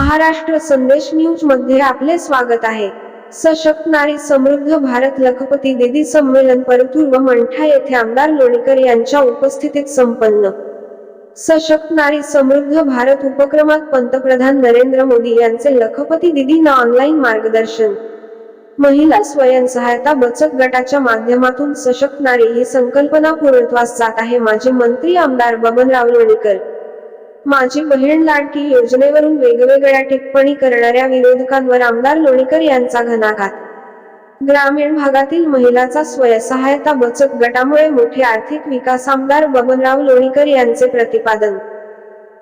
महाराष्ट्र संदेश न्यूजमध्ये आपले स्वागत आहे. सशक्त नारी समृद्ध भारत लखपती दिदी संमेलन परतूर व मंठा येथे आमदार लोणीकर यांच्या उपस्थितीत संपन्न. सशक्त नारी समृद्ध भारत उपक्रमात पंतप्रधान नरेंद्र मोदी यांचे लखपती दिदींना ऑनलाईन मार्गदर्शन. महिला स्वयंसहायता बचत गटाच्या माध्यमातून सशक्त नारी ही संकल्पना पूर्णत्वास जात आहे. माजी मंत्री आमदार बबनराव लोणीकर. माझी बहीण लाडकी योजनेवरून वेगवेगळ्या टिप्पणी करणाऱ्या विरोधकांवर आमदार लोणीकर यांचा घणाघात. ग्रामीण भागातील महिलाचा स्वयंसहायता बचत गटामुळे मोठे आर्थिक विकास आमदार बबनराव लोणीकर यांचे प्रतिपादन.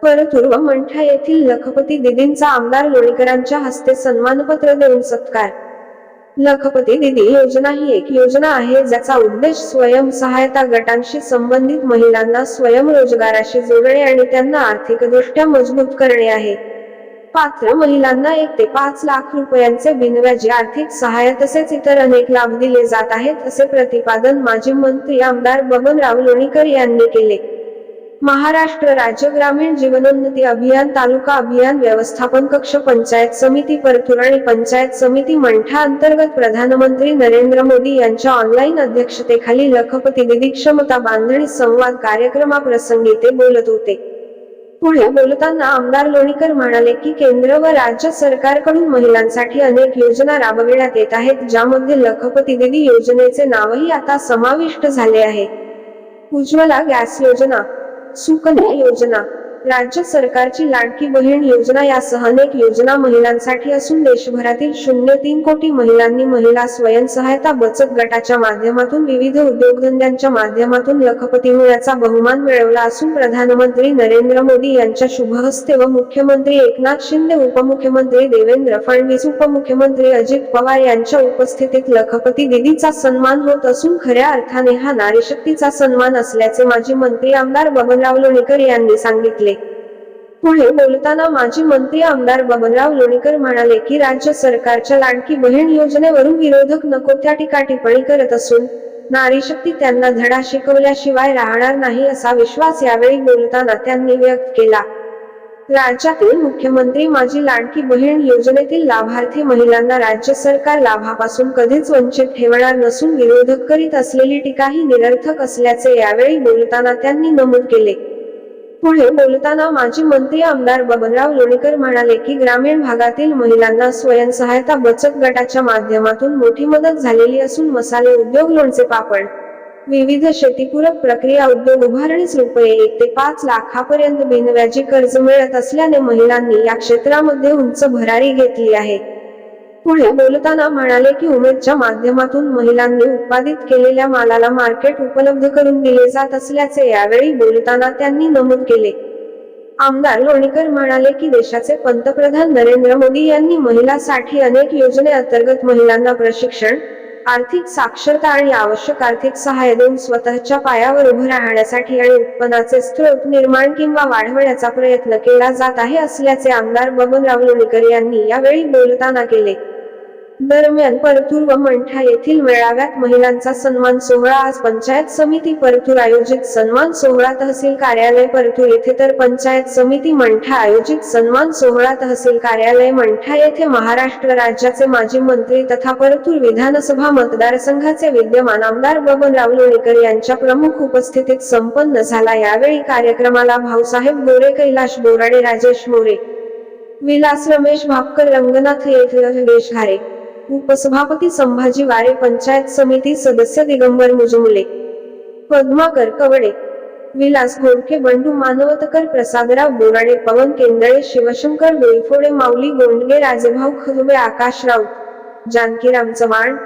परतूर मंठा येथील लखपती दिदींचा आमदार लोणीकरांच्या हस्ते सन्मानपत्र देऊन सत्कार. लखपती दिदी योजना ही एक योजना आहे ज्याचा उद्देश स्वयंसहायता गटांशी संबंधित महिलांना स्वयंरोजगाराशी जोडणे आणि त्यांना आर्थिकदृष्ट्या मजबूत करणे आहे. पात्र महिलांना एक ते पाच लाख रुपयांचे बिनव्याजी आर्थिक सहाय्य तसेच इतर अनेक लाभ दिले जात आहेत असे प्रतिपादन माजी मंत्री आमदार बबनराव लोणीकर यांनी केले. महाराष्ट्र राज्य ग्रामीण जीवनोन्नती अभियान तालुका अभियान व्यवस्थापन कक्ष पंचायत समिती परतूर आणि पंचायत समिती मंठा अंतर्गत प्रधानमंत्री नरेंद्र मोदी यांच्या ऑनलाईन अध्यक्षतेखाली लखपती क्षमता बांधणी संवाद कार्यक्रमाप्रसंगी ते बोलत होते. पुढे बोलताना आमदार लोणीकर म्हणाले की केंद्र व राज्य सरकारकडून महिलांसाठी अनेक योजना राबविण्यात येत आहेत ज्यामध्ये लखपती दिदी योजनेचे नावही आता समाविष्ट झाले आहे. उज्ज्वला गॅस योजना सुकन्या योजना राज्य सरकारची लाडकी बहीण योजना यासह अनेक योजना महिलांसाठी असून देशभरातील शून्य तीन कोटी महिलांनी महिला स्वयंसहायता बचत गटाच्या माध्यमातून विविध उद्योगधंद्यांच्या माध्यमातून लखपती होण्याचा बहुमान मिळवला असून प्रधानमंत्री नरेंद्र मोदी यांच्या शुभहस्ते व मुख्यमंत्री एकनाथ शिंदे उपमुख्यमंत्री देवेंद्र फडणवीस उपमुख्यमंत्री अजित पवार यांच्या उपस्थितीत लखपती दिदीचा सन्मान होत असून खऱ्या अर्थाने हा नारीशक्तीचा सन्मान असल्याचे माजी मंत्री आमदार बबनराव लोणीकर यांनी सांगितले. पुढे बोलताना माजी मंत्री आमदार बबनराव लोणीकर म्हणाले की राज्य सरकारच्या लाडकी बहीण योजनेवरून विरोधक नको त्या टीका टिप्पणी करत असून नारी शक्ती त्यांना धडा शिकवल्याशिवाय राहणार नाही असा विश्वास यावेळी बोलताना त्यांनी व्यक्त केला. राज्यातील मुख्यमंत्री माझी लाडकी बहीण योजनेतील लाभार्थी महिलांना राज्य सरकार लाभापासून कधीच वंचित ठेवणार नसून विरोधक करीत असलेली टीका ही निरर्थक असल्याचे यावेळी बोलताना त्यांनी नमूद केले. पुढे बोलताना माजी मंत्री आमदार बबनराव लोणीकर म्हणाले की ग्रामीण भागातील महिलांना स्वयंसहायता बचत गटाच्या माध्यमातून मोठी मदत झालेली असून मसाले उद्योग लोणचे पापड विविध शेतीपूरक प्रक्रिया उद्योग उभारणीस रुपये एक ते पाच लाखापर्यंत बिनव्याजी कर्ज मिळत असल्याने महिलांनी या क्षेत्रामध्ये उंच भरारी घेतली आहे. पुढे बोलताना म्हणाले की उमेदच्या माध्यमातून महिलांनी उत्पादित केलेल्या मालाला मार्केट उपलब्ध करून दिले जात असल्याचे यावेळी बोलताना त्यांनी नमूद केले. आमदार लोणीकर म्हणाले की देशाचे पंतप्रधान नरेंद्र मोदी यांनी महिलांसाठी अनेक योजनेअंतर्गत महिलांना प्रशिक्षण आर्थिक साक्षरता आणि आवश्यक आर्थिक सहाय्य देऊन स्वतःच्या पायावर उभं राहण्यासाठी आणि उत्पन्नाचे स्रोत निर्माण किंवा वाढवण्याचा प्रयत्न केला जात आहे असल्याचे आमदार बबनराव लोणीकर यांनी यावेळी बोलताना केले. दरम्यान परतूर व मंठा येथील मेळाव्यात महिलांचा सन्मान सोहळा आज पंचायत समिती परतूर आयोजित सन्मान सोहळा तहसील कार्यालय परतूर येथे तर पंचायत समिती मंठा आयोजित सन्मान सोहळा तहसील कार्यालय मंठा येथे महाराष्ट्र राज्याचे माजी मंत्री तथा परतूर विधानसभा मतदारसंघाचे विद्यमान आमदार बबनराव लोणीकर यांच्या प्रमुख उपस्थितीत संपन्न झाला. यावेळी कार्यक्रमाला भाऊसाहेब गोरे कैलाश बोराडे राजेश मोरे विलास रमेश भापकर रंगनाथ येथेश घारे उपसभापती संभाजी वारे पंचायत समिती सदस्य दिगंबर मुजमुले पद्माकर कवडे विलास घोडके बंडू मानवतकर प्रसादराव बोराडे पवन केंदळे शिवशंकर डोईफोडे माऊली गोंडगे राजेभाऊ खजुबे आकाश राऊत जानकीराम चव्हाण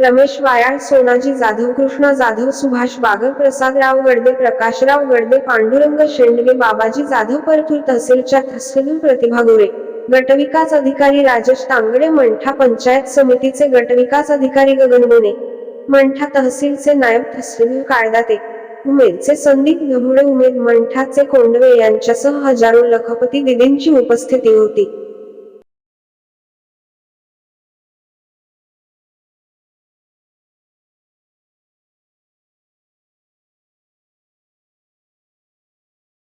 रमेश वायाळ सोनाजी जाधव कृष्णा जाधव सुभाष बागर प्रसादराव गडदे प्रकाशराव गडदे पांडुरंग शेंडगे बाबाजी जाधव परतूर तहसीलच्या तहसील प्रतिभा गोरे गटविकास अधिकारी राजेश तांगडे मंठा पंचायत समितीचे गटविकास अधिकारी गगन बोने मंठा तहसीलचे नायब तहसील काळदाते उमेदचे संदीप गभुडे उमेद मंठाचे कोंडवे यांच्यासह हजारो लखपती दिदींची उपस्थिती होती.